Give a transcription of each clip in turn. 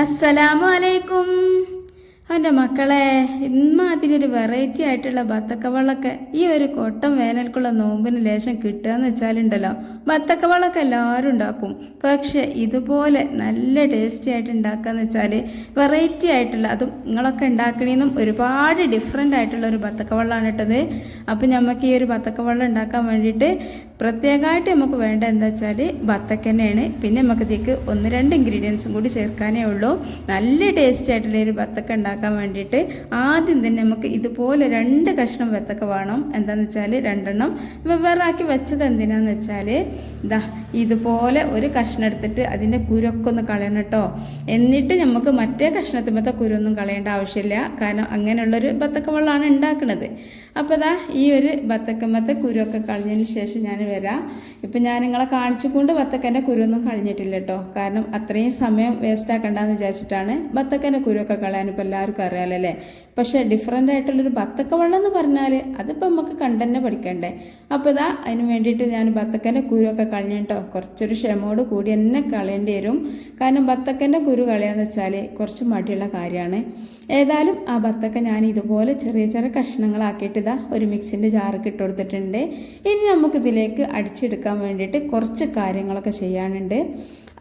അസ്സലാമു അലൈക്കും. എന്റെ മക്കളെ ഇമ്മാതിരി ഒരു വെറൈറ്റി ആയിട്ടുള്ള ബത്തക്കവളൊക്കെ ഈ ഒരു കൊട്ടം വേനൽക്കുള്ള നോമ്പിന് ലേശം കിട്ടുക എന്ന് വെച്ചാലുണ്ടല്ലോ ബത്തക്കവളൊക്കെ എല്ലാവരും ഉണ്ടാക്കും. പക്ഷെ ഇതുപോലെ നല്ല ടേസ്റ്റി ആയിട്ട് ഉണ്ടാക്കുക വെച്ചാൽ വെറൈറ്റി ആയിട്ടുള്ള അതും നിങ്ങളൊക്കെ ഉണ്ടാക്കണേന്നും ഒരുപാട് ഡിഫറെന്റ് ആയിട്ടുള്ള ഒരു ബത്തക്കവള്ളാണ് ഇട്ടത്. അപ്പം നമുക്ക് ഈ ഒരു ബത്തക്കവള്ളം ഉണ്ടാക്കാൻ വേണ്ടിയിട്ട് പ്രത്യേകമായിട്ട് നമുക്ക് വേണ്ട എന്താ വെച്ചാൽ ബത്തക്ക തന്നെയാണ്. പിന്നെ നമുക്ക് ഇതിലേക്ക് ഒന്ന് രണ്ട് ഇൻഗ്രീഡിയൻസും കൂടി ചേർക്കാനേ ഉള്ളൂ. നല്ല ടേസ്റ്റി ആയിട്ടുള്ള ഒരു ബത്തക്ക ഉണ്ടാക്കാൻ വേണ്ടിയിട്ട് ആദ്യം തന്നെ നമുക്ക് ഇതുപോലെ രണ്ട് കഷ്ണം വെത്തക്ക വേണം. എന്താണെന്ന് വെച്ചാൽ രണ്ടെണ്ണം. വെവ്വേറാക്കി വെച്ചത് എന്തിനാന്ന് വെച്ചാൽ ഇതാ ഇതുപോലെ ഒരു കഷ്ണം എടുത്തിട്ട് അതിന്റെ കുരൊക്കെ ഒന്ന് കളയണം കേട്ടോ. എന്നിട്ട് നമുക്ക് മറ്റേ കഷ്ണത്തിമത്തെ കുരൊന്നും കളയേണ്ട ആവശ്യമില്ല. കാരണം അങ്ങനെയുള്ളൊരു ബത്തക്ക വെള്ളമാണ് ഉണ്ടാക്കുന്നത് അപ്പോൾ ഇതാ ഈ ഒരു ബത്തക്കമ്മത്തെ കുരുവൊക്കെ കളഞ്ഞതിന് ശേഷം ഞാൻ വരാം. ഇപ്പം ഞാൻ നിങ്ങളെ കാണിച്ചുകൊണ്ട് ബത്തക്കന്റെ കുരുവൊന്നും കളഞ്ഞിട്ടില്ല കേട്ടോ. കാരണം അത്രയും സമയം വേസ്റ്റ് ആക്കണ്ടെന്ന് വിചാരിച്ചിട്ടാണ് ബത്തക്കന്റെ കുരുവൊക്കെ കളയാൻ ഇപ്പോൾ എല്ലാവർക്കും അറിയാമല്ലോ അല്ലേ പക്ഷേ ഡിഫറെന്റ് ആയിട്ടുള്ളൊരു ബത്തക്ക വെള്ളം എന്ന് പറഞ്ഞാൽ അതിപ്പോൾ നമുക്ക് കണ്ടന്നെ പഠിക്കണ്ടേ? അപ്പോൾ ഇതാ അതിന് വേണ്ടിയിട്ട് ഞാൻ ബത്തക്കന്റെ കുരുവൊക്കെ കളഞ്ഞു കേട്ടോ. കുറച്ചൊരു ക്ഷമയോട് കൂടി തന്നെ കളയേണ്ടി വരും. കാരണം ബത്തക്കന്റെ കുരു കളയാന്ന് വെച്ചാൽ കുറച്ച് മടിയുള്ള കാര്യമാണ്. ഏതായാലും ആ ബത്തക്ക ഞാൻ ഇതുപോലെ ചെറിയ ചെറിയ കഷ്ണങ്ങളാക്കിയിട്ട് ഇതാ ഒരു മിക്സിന്റെ ജാറൊക്കെ ഇട്ട് കൊടുത്തിട്ടുണ്ട്. ഇനി നമുക്കിതിലേക്ക് അടിച്ചെടുക്കാൻ വേണ്ടിയിട്ട് കുറച്ച് കാര്യങ്ങളൊക്കെ ചെയ്യാനുണ്ട്.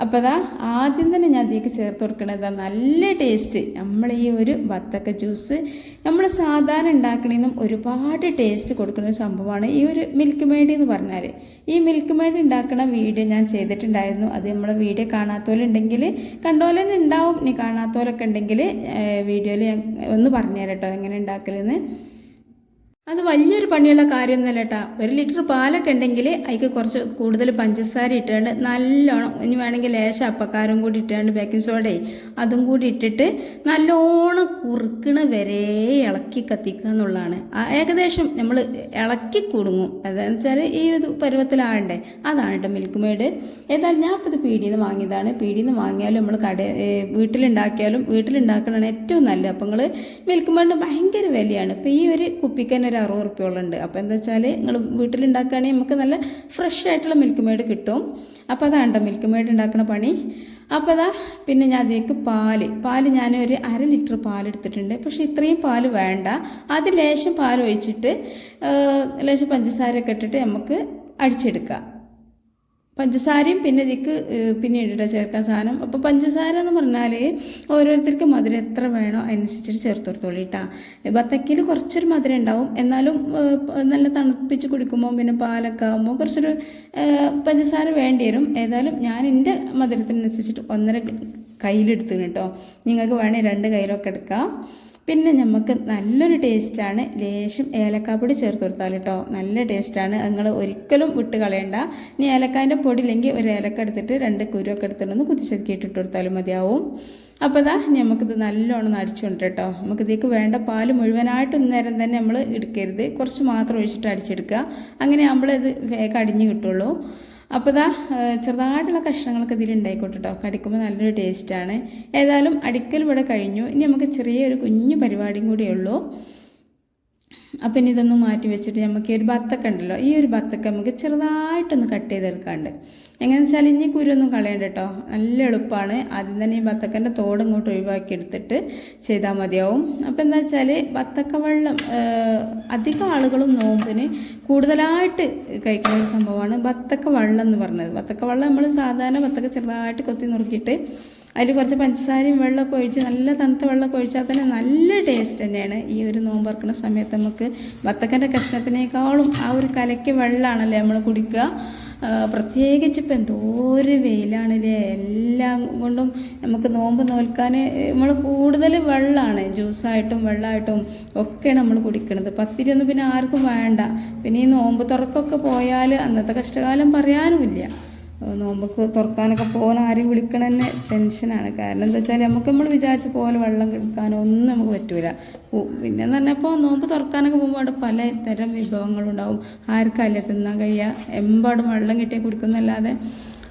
അപ്പോൾ അതാ ആദ്യം തന്നെ ഞാൻ ഇതിലേക്ക് ചേർത്ത് കൊടുക്കണത് നല്ല ടേസ്റ്റ് നമ്മൾ ഈ ഒരു ബത്തക്ക ജ്യൂസ്. നമ്മൾ സാധാരണ ഉണ്ടാക്കണേന്നും ഒരുപാട് ടേസ്റ്റ് കൊടുക്കുന്ന ഒരു സംഭവമാണ് ഈ ഒരു മിൽക്ക് മേഡ് എന്ന് പറഞ്ഞാൽ ഈ മിൽക്ക് മേഡ് ഉണ്ടാക്കുന്ന വീഡിയോ ഞാൻ ചെയ്തിട്ടുണ്ടായിരുന്നു. അത് നമ്മളെ വീഡിയോ കാണാത്തവരുണ്ടെങ്കിൽ കണ്ടോലെ ഉണ്ടാവും. ഇനി കാണാത്തവരൊക്കെ ഉണ്ടെങ്കിൽ വീഡിയോയിൽ ഒന്ന് പറഞ്ഞുതരാം കേട്ടോ എങ്ങനെ ഉണ്ടാക്കലെന്ന്. അത് വലിയൊരു പണിയുള്ള കാര്യമൊന്നുമല്ല കേട്ടോ ഒരു ലിറ്റർ പാലൊക്കെ ഉണ്ടെങ്കിൽ അതിക്ക് കുറച്ച് കൂടുതൽ പഞ്ചസാര ഇട്ടുകൊണ്ട് നല്ലോണം ഇനി വേണമെങ്കിൽ ലേശ അപ്പക്കാരം കൂടി ഇട്ടുകൊണ്ട് ബേക്കിംഗ് സോഡയും അതും കൂടി ഇട്ടിട്ട് നല്ലോണം കുറുക്കണ വരെ ഇളക്കി കത്തിക്കുക എന്നുള്ളതാണ്. ഏകദേശം നമ്മൾ ഇളക്കി കുടുങ്ങും. അതെന്ന് വെച്ചാൽ ഈ ഒരു പരുവത്തിലാകണ്ടേ. അതാണ് കേട്ടോ മിൽക്ക് മെയ്ഡ് ഏതായാലും ഞാൻ ഇപ്പോൾ ഇത് പീടിയിൽ നിന്ന് വാങ്ങിയതാണ്. പീടിയിൽ നിന്ന് വാങ്ങിയാലും നമ്മൾ കട വീട്ടിലുണ്ടാക്കിയാലും വീട്ടിലുണ്ടാക്കണതാണ് ഏറ്റവും നല്ലത്. അപ്പോൾ നിങ്ങൾ മിൽക്ക് മെയ്ഡിന് ഭയങ്കര വിലയാണ്. ഇപ്പോൾ ഈ ഒരു കുപ്പിക്ക് തന്നെ ഒരു അറുപത് റുപ്യോളുണ്ട്. അപ്പോൾ എന്താ വെച്ചാൽ നിങ്ങൾ വീട്ടിലുണ്ടാക്കുകയാണെങ്കിൽ നമുക്ക് നല്ല ഫ്രഷ് ആയിട്ടുള്ള മിൽക്ക് മെയ്ഡ് കിട്ടും. അപ്പോൾ അതാണ് മിൽക്ക് മെയ്ഡ് ഉണ്ടാക്കുന്ന പണി. അപ്പോൾ അതാ പിന്നെ ഞാൻ അതിലേക്ക് പാൽ. പാൽ ഞാൻ ഒരു അര ലിറ്റർ പാൽ എടുത്തിട്ടുണ്ട്. പക്ഷേ ഇത്രയും പാൽ വേണ്ട. അത് ലേശം പാൽ ഒഴിച്ചിട്ട് ലേശം പഞ്ചസാരയൊക്കെ ഇട്ടിട്ട് നമുക്ക് അടിച്ചെടുക്കാം. പഞ്ചസാരയും പിന്നെ ഇതിക്ക് പിന്നെ ഇട്ടിട്ട് ചേർക്കാൻ സാധനം. അപ്പോൾ പഞ്ചസാര എന്ന് പറഞ്ഞാൽ ഓരോരുത്തർക്ക് മധുരം എത്ര വേണോ അതിനനുസരിച്ചിട്ട് ചേർത്ത് കൊടുത്തോളൂ കേട്ടോ ബത്തക്കയിൽ കുറച്ചൊരു മധുരം ഉണ്ടാവും. എന്നാലും നല്ല തണുപ്പിച്ച് കുടിക്കുമ്പോൾ പിന്നെ പാലൊക്കെ ആകുമ്പോൾ കുറച്ചൊരു പഞ്ചസാര വേണ്ടി വരും. ഏതായാലും ഞാൻ എന്റെ മധുരത്തിനനുസരിച്ചിട്ട് ഒന്നര കയ്യിലെടുത്തു കേട്ടോ നിങ്ങൾക്ക് വേണേൽ രണ്ട് കയ്യിലൊക്കെ എടുക്കാം. പിന്നെ നമുക്ക് നല്ലൊരു ടേസ്റ്റാണ് ലേശം ഏലക്കാപ്പൊടി ചേർത്ത് കൊടുത്താൽ കേട്ടോ. നല്ല ടേസ്റ്റാണ്. നിങ്ങൾ ഒരിക്കലും വിട്ട് കളയണ്ട. ഇനി ഏലക്കാന്റെ പൊടി ഇല്ലെങ്കിൽ ഒരു ഏലക്ക എടുത്തിട്ട് രണ്ട് കുരുവൊക്കെ എടുത്തിട്ടൊന്ന് കുത്തിച്ചെറുക്കി ഇട്ടിട്ട് കൊടുത്താലും മതിയാവും. അപ്പോൾ ഇതാ നമുക്കിത് നല്ലോണം അടിച്ചുകൊണ്ട് കേട്ടോ. നമുക്കിതേക്ക് വേണ്ട പാൽ മുഴുവനായിട്ട് നേരം തന്നെ നമ്മൾ എടുക്കരുത്. കുറച്ച് മാത്രം ഒഴിച്ചിട്ട് അടിച്ചെടുക്കുക. അങ്ങനെ ആകുമ്പോഴത് വേഗം അടിഞ്ഞ് കിട്ടുള്ളൂ. അപ്പോൾ ഇതാ ചെറുതായിട്ടുള്ള കഷ്ണങ്ങളൊക്കെ ഇതിൽ ഉണ്ടായിക്കോട്ടെ കേട്ടോ കടിക്കുമ്പോൾ നല്ലൊരു ടേസ്റ്റാണ് ഏതായാലും അടിക്കൽ ഇവിടെ കഴിഞ്ഞു. ഇനി നമുക്ക് ചെറിയൊരു കുഞ്ഞു പരിപാടിയും കൂടിയേ ഉള്ളൂ. അപ്പം ഇനി ഇതൊന്ന് മാറ്റി വെച്ചിട്ട് നമുക്ക് ഈ ഒരു ബത്തക്ക ഉണ്ടല്ലോ ഈ ഒരു ബത്തക്ക നമുക്ക് ചെറുതായിട്ടൊന്ന് കട്ട് ചെയ്തെടുക്കാണ്ട്. എങ്ങനെയാണെന്ന് വെച്ചാൽ ഇനി കുരുവൊന്നും കളയണ്ട കേട്ടോ നല്ല എളുപ്പമാണ് ആദ്യം തന്നെ ഈ ബത്തക്കന്റെ തോട് ഇങ്ങോട്ട് ഒഴിവാക്കി എടുത്തിട്ട് ചെയ്താൽ മതിയാവും. അപ്പോൾ എന്താ വെച്ചാൽ ബത്തക്ക വെള്ളം അധികം ആളുകളും നോമ്പിന് കൂടുതലായിട്ട് കഴിക്കുന്ന ഒരു സംഭവമാണ് ബത്തക്ക വെള്ളം എന്ന് പറഞ്ഞത്. ബത്തക്ക വെള്ളം നമ്മൾ സാധാരണ ബത്തക്ക ചെറുതായിട്ട് കൊത്തി നുറുക്കിയിട്ട് അതിൽ കുറച്ച് പഞ്ചസാരയും വെള്ളമൊക്കെ ഒഴിച്ച് നല്ല തണുത്ത വെള്ളമൊക്കെ ഒഴിച്ചാൽ തന്നെ നല്ല ടേസ്റ്റ് തന്നെയാണ് ഈ ഒരു നോമ്പ് ഇറക്കുന്ന സമയത്ത് നമുക്ക് വത്തക്കന്റെ കഷ്ണത്തിനേക്കാളും ആ ഒരു കലയ്ക്ക് വെള്ളമാണല്ലേ നമ്മൾ കുടിക്കുക. പ്രത്യേകിച്ച് ഇപ്പം എന്തോരു വെയിലാണല്ലേ. എല്ലാം കൊണ്ടും നമുക്ക് നോമ്പ് നോൽക്കാൻ നമ്മൾ കൂടുതൽ വെള്ളമാണ് ജ്യൂസായിട്ടും വെള്ളമായിട്ടും ഒക്കെ നമ്മൾ കുടിക്കുന്നത് പത്തിരിയൊന്നും പിന്നെ ആർക്കും വേണ്ട. പിന്നെ ഈ നോമ്പ് തുറക്കൊക്കെ പോയാൽ അന്നത്തെ കഷ്ടകാലം പറയാനുമില്ല. നോമ്പൊക്കെ തുറക്കാനൊക്കെ പോകാൻ ആരും വിളിക്കണമെന്നെ ടെൻഷനാണ് കാരണം എന്താ വെച്ചാൽ നമുക്ക് നമ്മൾ വിചാരിച്ച പോലെ വെള്ളം കിടക്കാനോ ഒന്നും നമുക്ക് പറ്റൂല. പിന്നെ എന്ന് പറഞ്ഞപ്പോൾ നോമ്പ് തുറക്കാനൊക്കെ പോകുമ്പോൾ അവിടെ പല തരം വിഭവങ്ങളുണ്ടാവും ആർക്കല്ല തിന്നാൻ കഴിയുക എമ്പാടും വെള്ളം കിട്ടിയാൽ കുടിക്കുന്നല്ലാതെ.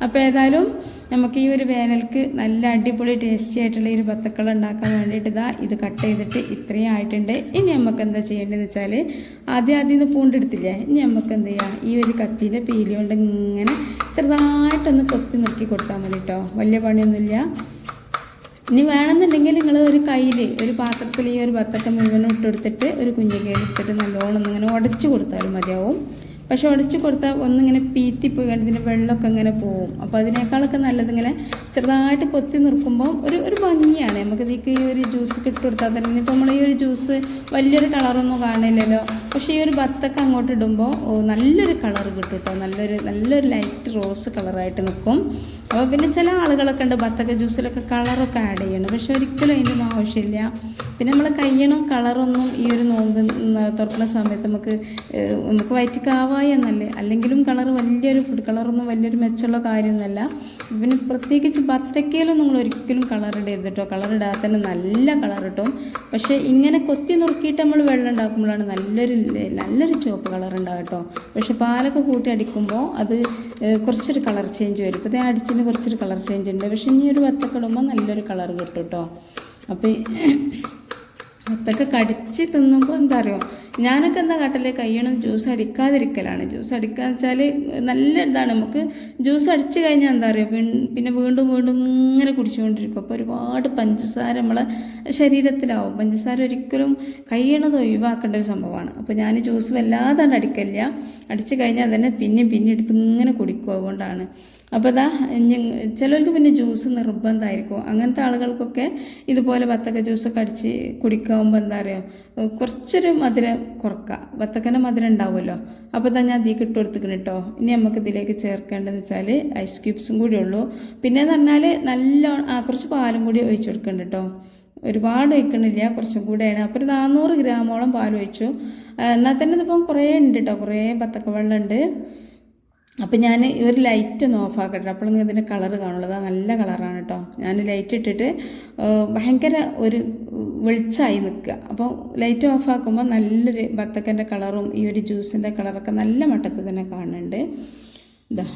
അപ്പോൾ ഏതായാലും നമുക്ക് ഈ ഒരു വേനൽക്ക് നല്ല അടിപൊളി ടേസ്റ്റി ആയിട്ടുള്ള ഈ ഒരു ബത്തക്കൾ ഉണ്ടാക്കാൻ വേണ്ടിയിട്ട് ഇതാ ഇത് കട്ട് ചെയ്തിട്ട് ഇത്രയും ആയിട്ടുണ്ട്. ഇനി നമുക്ക് എന്താ ചെയ്യേണ്ടതെന്ന് വെച്ചാൽ ആദ്യം ആദ്യം നിന്ന് പൂണ്ടെടുത്തില്ലേ? ഇനി നമുക്ക് എന്ത് ചെയ്യാം? ഈ ഒരു കത്തീന്റെ പീലി കൊണ്ട് ഇങ്ങനെ ചെറുതായിട്ടൊന്ന് കൊത്തി നിർത്തി കൊടുത്താൽ മതി കേട്ടോ വലിയ പണിയൊന്നുമില്ല. ഇനി വേണമെന്നുണ്ടെങ്കിൽ നിങ്ങൾ ഒരു കയ്യിൽ ഒരു പാത്രത്തിൽ ഈ ഒരു ബത്തക്ക മുഴുവനും ഇട്ടെടുത്തിട്ട് ഒരു കുഞ്ഞിക്കയിൽ എടുത്തിട്ട് നല്ലോണം ഇങ്ങനെ ഉടച്ചു കൊടുത്താലും മതിയാവും. പക്ഷെ ഉടച്ചു കൊടുത്താൽ ഒന്നിങ്ങനെ പീത്തിപ്പോയി കണ്ട് ഇതിന്റെ വെള്ളമൊക്കെ ഇങ്ങനെ പോവും. അപ്പോൾ അതിനേക്കാളൊക്കെ നല്ലത് ഇങ്ങനെ ചെറുതായിട്ട് കൊത്തി നിർക്കുമ്പോൾ ഒരു ഒരു ഭംഗിയാണ്. നമുക്ക് ഇതിക്ക് ഈ ഒരു ജ്യൂസ് ഇട്ട് കൊടുത്താൽ തന്നെ ഇപ്പോൾ നമ്മൾ ഈ ഒരു ജ്യൂസ് വലിയൊരു കളറൊന്നും കാണില്ലല്ലോ പക്ഷേ ഈ ഒരു ബത്തൊക്കെ അങ്ങോട്ട് ഇടുമ്പോൾ നല്ലൊരു കളർ കിട്ടും കേട്ടോ. നല്ലൊരു നല്ലൊരു ലൈറ്റ് റോസ് കളറായിട്ട് നിൽക്കും. അപ്പോൾ പിന്നെ ചില ആളുകളൊക്കെ ഉണ്ട് ബത്തക്ക ജ്യൂസിലൊക്കെ കളറൊക്കെ ആഡ് ചെയ്യണം പക്ഷെ ഒരിക്കലും അതിന്റെ ഒന്നും ആവശ്യമില്ല. പിന്നെ നമ്മൾ കയ്യണം കളറൊന്നും ഈ ഒരു നോമ്പ് തുറക്കുന്ന സമയത്ത് നമുക്ക് നമുക്ക് വയറ്റിക്കാവായി എന്നല്ലേ. അല്ലെങ്കിലും കളർ വലിയൊരു ഫുഡ് കളറൊന്നും വലിയൊരു മെച്ചമുള്ള കാര്യമൊന്നുമല്ല. പിന്നെ പ്രത്യേകിച്ച് ബത്തക്കയിലും നിങ്ങൾ ഒരിക്കലും കളർ ഇടരുത് കേട്ടോ. കളർ ഇടാതെ തന്നെ നല്ല കളർ കിട്ടും. പക്ഷേ ഇങ്ങനെ കൊത്തി നുറുക്കിയിട്ട് നമ്മൾ വെള്ളം ഉണ്ടാക്കുമ്പോഴാണ് നല്ലൊരു നല്ലൊരു ചുവപ്പ് കളർ ഉണ്ടാകും കേട്ടോ. പക്ഷേ പാലൊക്കെ കൂട്ടി അടിക്കുമ്പോൾ അത് കുറച്ചൊരു കളർ ചേഞ്ച് വരും. ഇപ്പോൾ ഞാൻ അടിച്ചിന് കുറച്ചൊരു കളർ ചേഞ്ച് ഉണ്ട്. പക്ഷേ ഇനി ഒരു വത്തക്കിടുമ്പോൾ നല്ലൊരു കളർ കിട്ടും കേട്ടോ. അപ്പോൾ വത്തക്ക കടിച്ച് തിന്നുമ്പോൾ എന്താ അറിയോ? ഞാനൊക്കെ എന്താ കാട്ടൽ? കയ്യണം ജ്യൂസ് അടിക്കാതിരിക്കലാണ്. ജ്യൂസ് അടിക്കാന്ന് വെച്ചാൽ നല്ല ഇതാണ്. നമുക്ക് ജ്യൂസ് അടിച്ചു കഴിഞ്ഞാൽ എന്താ പറയുക പിന്നെ വീണ്ടും വീണ്ടും ഇങ്ങനെ കുടിച്ചുകൊണ്ടിരിക്കും. അപ്പോൾ ഒരുപാട് പഞ്ചസാര നമ്മളെ ശരീരത്തിലാവും. പഞ്ചസാര ഒരിക്കലും കയ്യണത് ഒഴിവാക്കേണ്ട ഒരു സംഭവമാണ്. അപ്പോൾ ഞാൻ ജ്യൂസ് വല്ലാതെ അടിക്കല്ല അടിച്ചു കഴിഞ്ഞാൽ തന്നെ പിന്നെയും പിന്നെ എടുത്ത് ഇങ്ങനെ കുടിക്കും അതുകൊണ്ടാണ്. അപ്പോൾ ഇനി ചിലർക്ക് പിന്നെ ജ്യൂസ് നിർബന്ധമായിരിക്കും അങ്ങനത്തെ ആളുകൾക്കൊക്കെ ഇതുപോലെ വത്തക്ക ജ്യൂസൊക്കെ അടിച്ച് കുടിക്കാവുമ്പോൾ എന്താ പറയുക കുറച്ചൊരു മധുരം കുറക്കുക വത്തക്കന്റെ മധുരം ഉണ്ടാവുമല്ലോ. അപ്പോൾ തന്നെ അതിലേക്ക് ഇട്ട് കൊടുത്തിക്കണം കേട്ടോ ഇനി നമുക്ക് ഇതിലേക്ക് ചേർക്കേണ്ടതെന്ന് വെച്ചാൽ ഐസ് ക്യൂബ്സും കൂടി ഉള്ളൂ. പിന്നെ എന്ന് പറഞ്ഞാൽ നല്ല ആ കുറച്ച് പാലും കൂടി ഒഴിച്ചു കൊടുക്കുന്നുണ്ട് കേട്ടോ ഒരുപാട് ഒഴിക്കണില്ല കുറച്ചും കൂടെയാണ്. അപ്പോൾ ഒരു നാനൂറ് ഗ്രാമോളം പാൽ ഒഴിച്ചു. എന്നാൽ തന്നെ ഇതിപ്പം കുറേ ഉണ്ട് കേട്ടോ കുറേ ബത്തക്ക വെള്ളം ഉണ്ട്. അപ്പം ഞാൻ ഈ ഒരു ലൈറ്റ് ഒന്ന് ഓഫ് ആക്കട്ടെ. അപ്പോഴെങ്കിൽ ഇതിന്റെ കളർ കാണുള്ളൂ. അതാ നല്ല കളറാണ് കേട്ടോ ഞാൻ ലൈറ്റ് ഇട്ടിട്ട് ഭയങ്കര ഒരു വെളിച്ചമായി നിൽക്കുക. അപ്പോൾ ലൈറ്റ് ഓഫ് ആക്കുമ്പോൾ നല്ലൊരു ബത്തക്കന്റെ കളറും ഈ ഒരു ജ്യൂസിന്റെ കളറൊക്കെ നല്ല മട്ടത്തിൽ തന്നെ കാണുന്നുണ്ട്. ഇതാ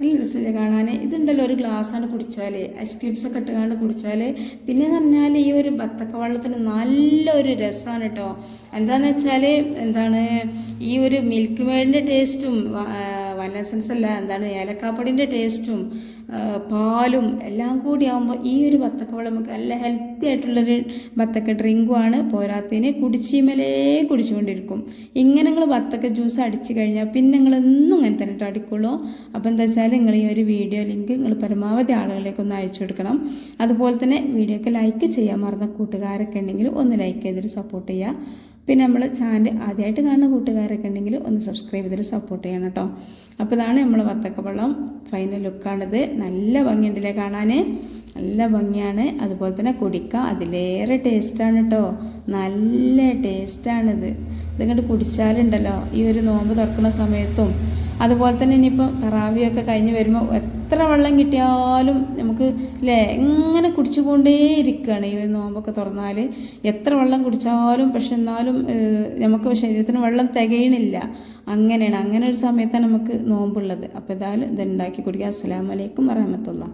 നല്ല രസമില്ല കാണാൻ ഇതുണ്ടല്ലോ ഒരു ഗ്ലാസ്സാണ് കുടിച്ചാൽ ഐസ് ക്യൂബ്സ് ഒക്കെ ഇട്ടുകാണ്ട് കുടിച്ചാൽ പിന്നെ എന്ന് പറഞ്ഞാൽ ഈ ഒരു ബത്തക്ക വെള്ളത്തിന് നല്ലൊരു രസമാണ് കേട്ടോ എന്താണെന്ന് വെച്ചാൽ എന്താണ് ഈ ഒരു മിൽക്ക് മേഡിന്റെ ടേസ്റ്റും വനസൻസ് അല്ല എന്താണ് ഏലക്കാപ്പൊടിന്റെ ടേസ്റ്റും പാലും എല്ലാം കൂടി ആകുമ്പോൾ ഈ ഒരു ബത്തക്ക വെള്ളം നമുക്ക് നല്ല ഹെൽത്തി ആയിട്ടുള്ളൊരു ബത്തക്ക ഡ്രിങ്കുമാണ് പോരാത്തതിന് കുടിച്ചീമലേ കുടിച്ചുകൊണ്ടിരിക്കും. ഇങ്ങനെ നിങ്ങൾ ബത്തക്ക ജ്യൂസ് അടിച്ചു കഴിഞ്ഞാൽ പിന്നെ നിങ്ങൾ എന്നും ഇങ്ങനെ തന്നെ അടിക്കുള്ളൂ. അപ്പോൾ എന്താ വെച്ചാൽ നിങ്ങൾ ഈ ഒരു വീഡിയോ ലിങ്ക് നിങ്ങൾ പരമാവധി ആളുകളിലേക്ക് ഒന്ന് അയച്ചു കൊടുക്കണം. അതുപോലെ തന്നെ വീഡിയോക്ക് ലൈക്ക് ചെയ്യാൻ മറന്ന കൂട്ടുകാരൊക്കെ ഉണ്ടെങ്കിൽ ഒന്ന് ലൈക്ക് ചെയ്തിട്ട് സപ്പോർട്ട് ചെയ്യുക പിന്നെ നമ്മൾ ചാനൽ ആദ്യമായിട്ട് കാണുന്ന കൂട്ടുകാരൊക്കെ ഉണ്ടെങ്കിൽ ഒന്ന് സബ്സ്ക്രൈബ് ചെയ്തിട്ട് സപ്പോർട്ട് ചെയ്യണം കേട്ടോ. അപ്പോൾ ഇതാണ് നമ്മൾ വത്തക്കപ്പള്ളം ഫൈനൽ ലുക്കാണിത് നല്ല ഭംഗിയുണ്ടല്ലേ കാണാൻ നല്ല ഭംഗിയാണ്. അതുപോലെ തന്നെ കുടിക്കാം അതിലേറെ ടേസ്റ്റാണ് കേട്ടോ. നല്ല ടേസ്റ്റാണിത് ഇതിങ്ങോട്ട് കുടിച്ചാലുണ്ടല്ലോ. ഈ ഒരു നോമ്പ് തുറക്കുന്ന സമയത്തും അതുപോലെ തന്നെ ഇനിയിപ്പോൾ തറാവിയൊക്കെ കഴിഞ്ഞ് വരുമ്പോൾ എത്ര വെള്ളം കിട്ടിയാലും നമുക്ക് അല്ലേ എങ്ങനെ കുടിച്ചുകൊണ്ടേ ഇരിക്കുകയാണ് ഈ നോമ്പൊക്കെ തുറന്നാൽ എത്ര വെള്ളം കുടിച്ചാലും പക്ഷെ എന്നാലും നമുക്ക് ശരീരത്തിന് വെള്ളം തികയണില്ല. അങ്ങനെയാണ്. അങ്ങനെ ഒരു സമയത്താണ് നമുക്ക് നോമ്പുള്ളത്. അപ്പോൾ ഏതായാലും ഇത് ഉണ്ടാക്കി കുടിക്കുക. അസ്സലാമലൈക്കും വറഹമത്തുള്ള.